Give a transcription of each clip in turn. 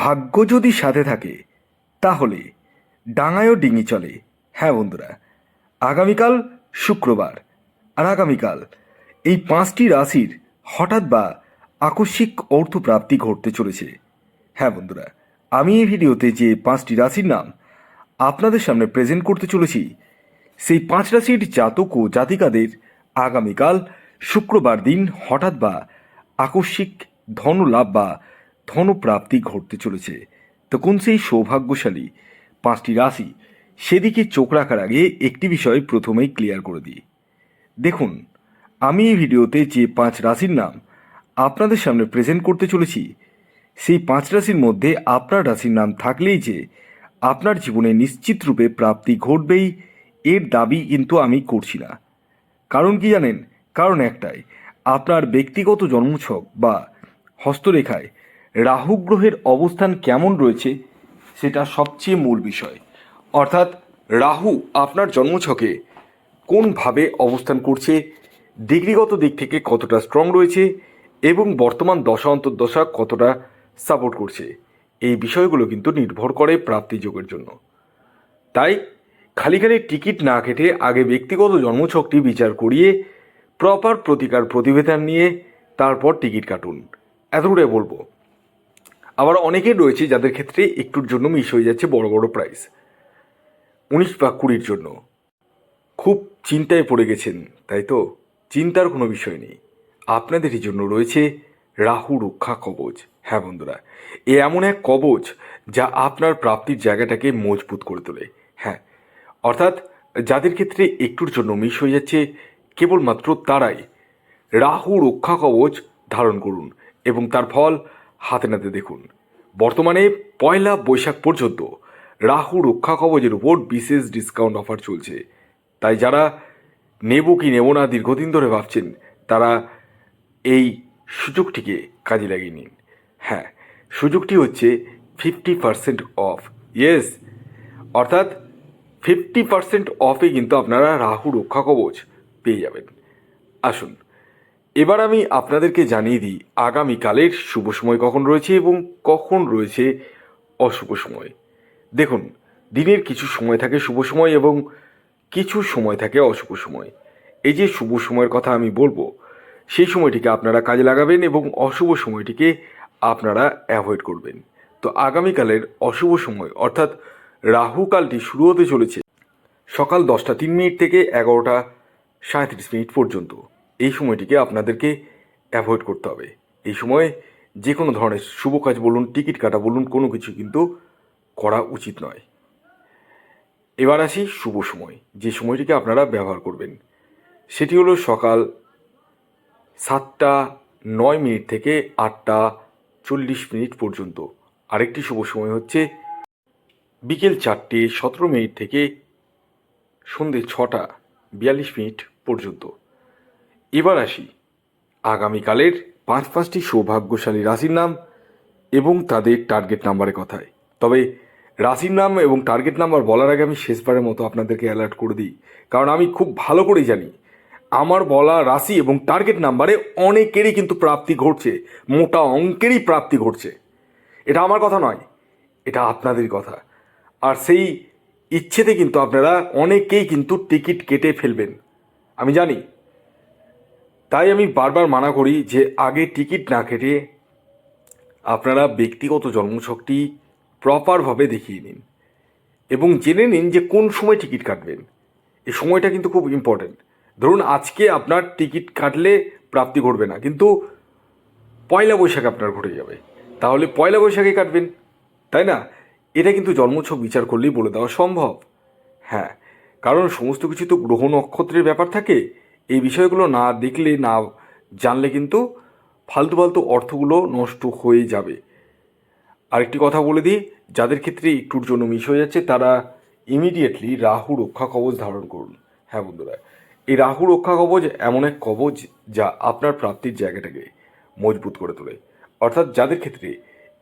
ভাগ্য যদি সাথে থাকে, তাহলে ডাঙায়ও ডিঙি চলে। হ্যাঁ বন্ধুরা, আগামীকাল শুক্রবার। আর আগামীকাল এই পাঁচটি রাশির হঠাৎ বা আকস্মিক অর্থপ্রাপ্তি ঘটতে চলেছে। হ্যাঁ বন্ধুরা, আমি এই ভিডিওতে যে পাঁচটি রাশির নাম আপনাদের সামনে প্রেজেন্ট করতে চলেছি, সেই পাঁচ রাশির জাতক ও জাতিকাদের আগামীকাল শুক্রবার দিন হঠাৎ বা আকস্মিক ধনলাভ বা ধনপ্রাপ্তি ঘটতে চলেছে। তো কোন সেই সৌভাগ্যশালী পাঁচটি রাশি সেদিকে চোখ রাখার আগে একটি বিষয় প্রথমেই ক্লিয়ার করে দিই। দেখুন, আমি এই ভিডিওতে যে পাঁচ রাশির নাম আপনাদের সামনে প্রেজেন্ট করতে চলেছি, সেই পাঁচ রাশির মধ্যে আপনার রাশির নাম থাকলেই যে আপনার জীবনে নিশ্চিত রূপে প্রাপ্তি ঘটবেই, এর দাবি কিন্তু আমি করছি না। কারণ কি জানেন? কারণ একটাই, আপনার ব্যক্তিগত জন্মছক বা হস্তরেখায় রাহু গ্রহের অবস্থান কেমন রয়েছে, সেটা সবচেয়ে মূল বিষয়। অর্থাৎ, রাহু আপনার জন্মছকে কোনভাবে অবস্থান করছে, ডিগ্রিগত দিক থেকে কতটা স্ট্রং রয়েছে এবং বর্তমান দশা অন্তর্দশা কতটা সাপোর্ট করছে, এই বিষয়গুলো কিন্তু নির্ভর করে প্রাপ্তি যোগের জন্য। তাই, খালি খালি টিকিট না কেটে আগে ব্যক্তিগত জন্মছকটি বিচার করিয়ে প্রপার প্রতিকার প্রতিবেদন নিয়ে তারপর টিকিট কাটুন। এতটুকুটাই বলব। আবার অনেকেই রয়েছে যাদের ক্ষেত্রে একটুর জন্য মিস হয়ে যাচ্ছে বড় বড় প্রাইস উনিশ বা কুড়ির জন্য। খুব চিন্তায় পড়ে গেছেন, তাই তো? চিন্তার কোনো বিষয় নেই। আপনাদেরই জন্য রয়েছে রাহু রক্ষা কবচ। হ্যাঁ বন্ধুরা, এ এমন এক কবচ যা আপনার প্রাপ্তির জায়গাটাকে মজবুত করে তোলে। হ্যাঁ অর্থাৎ যাদের ক্ষেত্রে একটুর জন্য মিস হয়ে যাচ্ছে কেবলমাত্র তারাই। রাহু রক্ষা কবচ ধারণ করুন এবং তার ফল হাতে নাতে দেখুন। বর্তমানে পয়লা বৈশাখ পর্যন্ত রাহু রক্ষা কবচের উপর বিশেষ ডিসকাউন্ট অফার চলছে। তাই যারা নেব কি নেব না দীর্ঘদিন ধরে ভাবছেন, তারা এই সুযোগটিকে কাজে লাগিয়ে নিন। হ্যাঁ সুযোগটি হচ্ছে ফিফটি পার্সেন্ট অফ ইয়েস অর্থাৎ ফিফটি পার্সেন্ট অফে কিন্তু আপনারা রাহু রক্ষা কবচ পেয়ে যাবেন। আসুন এবার আমি আপনাদেরকে জানিয়ে দিই, আগামীকালের শুভ সময় কখন রয়েছে এবং কখন রয়েছে অশুভ সময়। দেখুন, দিনের কিছু সময় থাকে শুভ সময় এবং কিছু সময় থাকে অশুভ সময়। এই যে শুভ সময়ের কথা আমি বলব, সেই সময়টিকে আপনারা কাজে লাগাবেন এবং অশুভ সময়টিকে আপনারা অ্যাভয়েড করবেন। তো আগামীকালের অশুভ সময়, অর্থাৎ রাহুকালটি শুরু হতে চলেছে সকাল দশটা তিন মিনিট থেকে এগারোটা সাঁত্রিশ মিনিট পর্যন্ত। এই সময়টিকে আপনাদেরকে অ্যাভয়েড করতে হবে। এই সময়ে যে কোনো ধরনের শুভ কাজ বলুন, টিকিট কাটা বলুন, কোনো কিছু কিন্তু করা উচিত নয়। এবার আসি শুভ সময়, যে সময়টিকে আপনারা ব্যবহার করবেন। সেটি হলো সকাল সাতটা নয় মিনিট থেকে আটটা চল্লিশ মিনিট পর্যন্ত। আরেকটি শুভ সময় হচ্ছে বিকেল চারটে সতেরো মিনিট থেকে সন্ধে ছটা বিয়াল্লিশ মিনিট পর্যন্ত। এবার আসি। আগামীকালের পাঁচ পাঁচটি সৌভাগ্যশালী রাশির নাম এবং তাদের টার্গেট নাম্বারের কথায় তবে রাশির নাম এবং টার্গেট নাম্বার বলার আগে আমি শেষবারের মতো আপনাদেরকে অ্যালার্ট করে দিই। কারণ আমি খুব ভালো করেই জানি, আমার বলা রাশি এবং টার্গেট নাম্বারে অনেকেরই কিন্তু প্রাপ্তি ঘটছে, মোটা অঙ্কেরই প্রাপ্তি ঘটছে। এটা আমার কথা নয়, এটা আপনাদের কথা। আর সেই ইচ্ছেতে কিন্তু আপনারা অনেকেই কিন্তু টিকিট কেটে ফেলবেন। আমি জানি তাই আমি বারবার মানা করি যে আগে টিকিট না কেটে আপনারা ব্যক্তিগত জন্মছকটি প্রপারভাবে দেখিয়ে নিন এবং জেনে নিন যে কোন সময় টিকিট কাটবেন। এই সময়টা কিন্তু খুব ইম্পর্ট্যান্ট ধরুন আজকে আপনার টিকিট কাটলে প্রাপ্তি ঘটবে না, কিন্তু পয়লা বৈশাখ আপনার ঘটে যাবে। তাহলে পয়লা বৈশাখে কাটবেন, তাই না? এটা কিন্তু জন্মছক বিচার করলেই বলে দেওয়া সম্ভব। হ্যাঁ কারণ সমস্ত কিছু তো গ্রহ নক্ষত্রের ব্যাপার থাকে। এই বিষয়গুলো না দেখলে, না জানলে কিন্তু ফালতু ফালতু অর্থগুলো নষ্ট হয়ে যাবে। আরেকটি কথা বলে দিই, যাদের ক্ষেত্রে একটুর জন্য মিস হয়ে যাচ্ছে, তারা ইমিডিয়েটলি রাহু রক্ষা কবচ ধারণ করুন। হ্যাঁ বন্ধুরা, এই রাহু রক্ষা কবচ এমন এক কবচ যা আপনার প্রাপ্তির জায়গাটাকে মজবুত করে তোলে। অর্থাৎ যাদের ক্ষেত্রে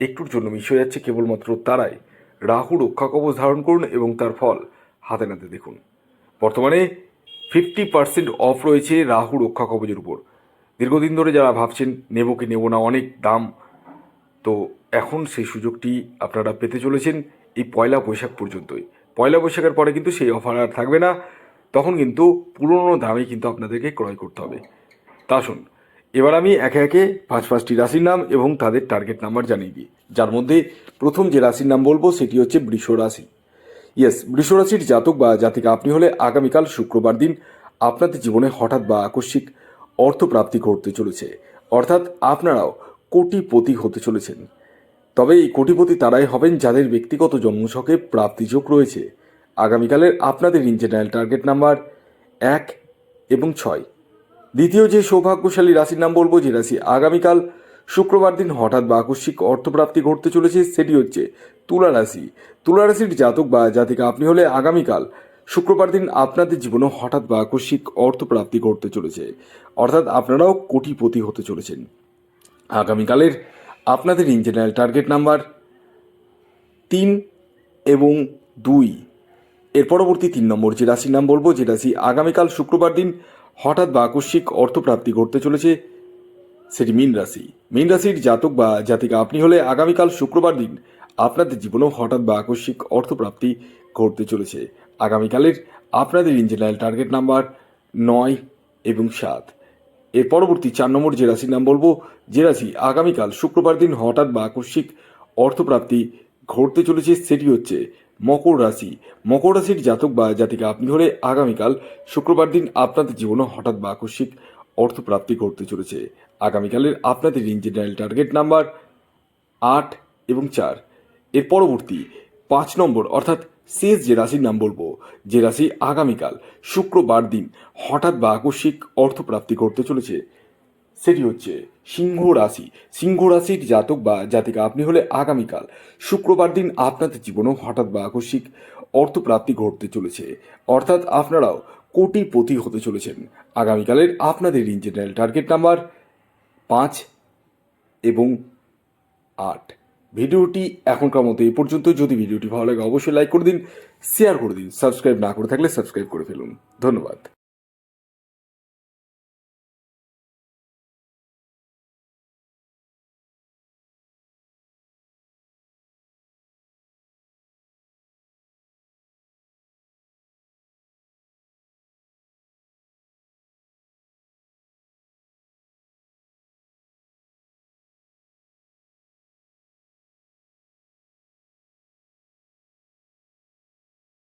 একটুর জন্য মিস হয়ে যাচ্ছে, কেবলমাত্র তারাই রাহু রক্ষা কবচ ধারণ করুন এবং তার ফল হাতে নাতে দেখুন। বর্তমানে ফিফটি পার্সেন্ট অফ রয়েছে রাহু রক্ষা কবচের উপর। দীর্ঘদিন ধরে যারা ভাবছেন নেব কি নেব না, অনেক দাম। তো এখন সেই সুযোগটি আপনারা পেতে চলেছেন এই পয়লা বৈশাখ পর্যন্তই। পয়লা বৈশাখের পরে কিন্তু সেই অফার আর থাকবে না। তখন কিন্তু পুরনো দামে কিন্তু আপনাদেরকে ক্রয় করতে হবে। তা আসুন এবার আমি একে একে পাঁচ পাঁচটি রাশির নাম এবং তাদের টার্গেট নাম্বার জানিয়ে দিই। যার মধ্যে প্রথম যে রাশির নাম বলব সেটি হচ্ছে বৃষ রাশি। ইয়েস বৃষ রাশির জাতক বা জাতিকা, আপনি হলে আগামীকাল শুক্রবার দিন আপনাদের জীবনে হঠাৎ বা আকস্মিক অর্থপ্রাপ্তি ঘটতে চলেছে। অর্থাৎ আপনারাও কোটিপতি হতে চলেছেন। তবে এই কোটিপতি তারাই হবেন যাদের ব্যক্তিগত জন্মছকে প্রাপ্তিযোগ রয়েছে। আগামীকালের আপনাদের ইঞ্জিনিয়ার টার্গেট নাম্বার এক এবং ছয়। দ্বিতীয় যে সৌভাগ্যশালী রাশির নাম বলব, যে রাশি আগামীকাল শুক্রবার দিন হঠাৎ বা আকস্মিক অর্থপ্রাপ্তি ঘটতে চলেছে, সেটি হচ্ছে তুলা রাশি তুলা রাশির জাতক বা জাতিকা আপনি হলে আগামীকাল শুক্রবার দিন আপনাদের জীবনে হঠাৎ বা আকস্মিক অর্থপ্রাপ্তি ঘটতে চলেছে। অর্থাৎ আপনারাও কোটিপতি হতে চলেছেন। আগামীকালের আপনাদের ইঞ্জিনিয়ার টার্গেট নাম্বার তিন এবং দুই। এর পরবর্তী তিন নম্বর যে রাশির নাম বলব, যে রাশি আগামীকাল শুক্রবার দিন হঠাৎ বা আকস্মিক অর্থপ্রাপ্তি ঘটতে চলেছে, সেটি মীন রাশি। মীন রাশির জাতক বা জাতিকা আপনি হলে আগামীকাল শুক্রবার দিন আপনাদের জীবনেও হঠাৎ বা আকস্মিক অর্থপ্রাপ্তি ঘটতে চলেছে। আগামীকালের আপনাদের ইঞ্জিনিয়ার টার্গেট নাম্বার নয় এবং সাত। এর পরবর্তী চার নম্বর যে রাশির নাম বলব, যে রাশি আগামীকাল শুক্রবার দিন হঠাৎ বা আকস্মিক অর্থপ্রাপ্তি ঘটতে চলেছে সেটি হচ্ছে মকর রাশি। মকর রাশির জাতক বা জাতিকা আপনি হলে আগামীকাল শুক্রবার দিন আপনাদের জীবনে হঠাৎ বা আকস্মিক অর্থপ্রাপ্তি ঘটতে চলেছে। আগামীকালের আপনাদের ইঞ্জিনিয়ার টার্গেট নাম্বার আট এবং চার। এর পরবর্তী পাঁচ নম্বর, অর্থাৎ শেষ যে রাশির নাম বলব, যে রাশি আগামীকাল, শুক্রবার দিন হঠাৎ বা আকস্মিক অর্থপ্রাপ্তি করতে চলেছে, সেটি হচ্ছে সিংহ রাশি। সিংহ রাশির জাতক বা জাতিকা, আপনি হলে আগামীকাল, শুক্রবার দিন আপনাদের জীবনেও হঠাৎ বা আকস্মিক অর্থপ্রাপ্তি ঘটতে চলেছে, অর্থাৎ আপনারাও কোটিপতি হতে চলেছেন। আগামীকালের আপনাদের ইঞ্জিনিয়ার টার্গেট নাম্বার পাঁচ এবং আট। ভিডিওটি এখনকার মতো এই পর্যন্ত। যদি ভিডিওটি ভালো লাগে, অবশ্যই লাইক করে দিন শেয়ার করে দিন সাবস্ক্রাইব না করে থাকলে সাবস্ক্রাইব করে ফেলুন। ধন্যবাদ।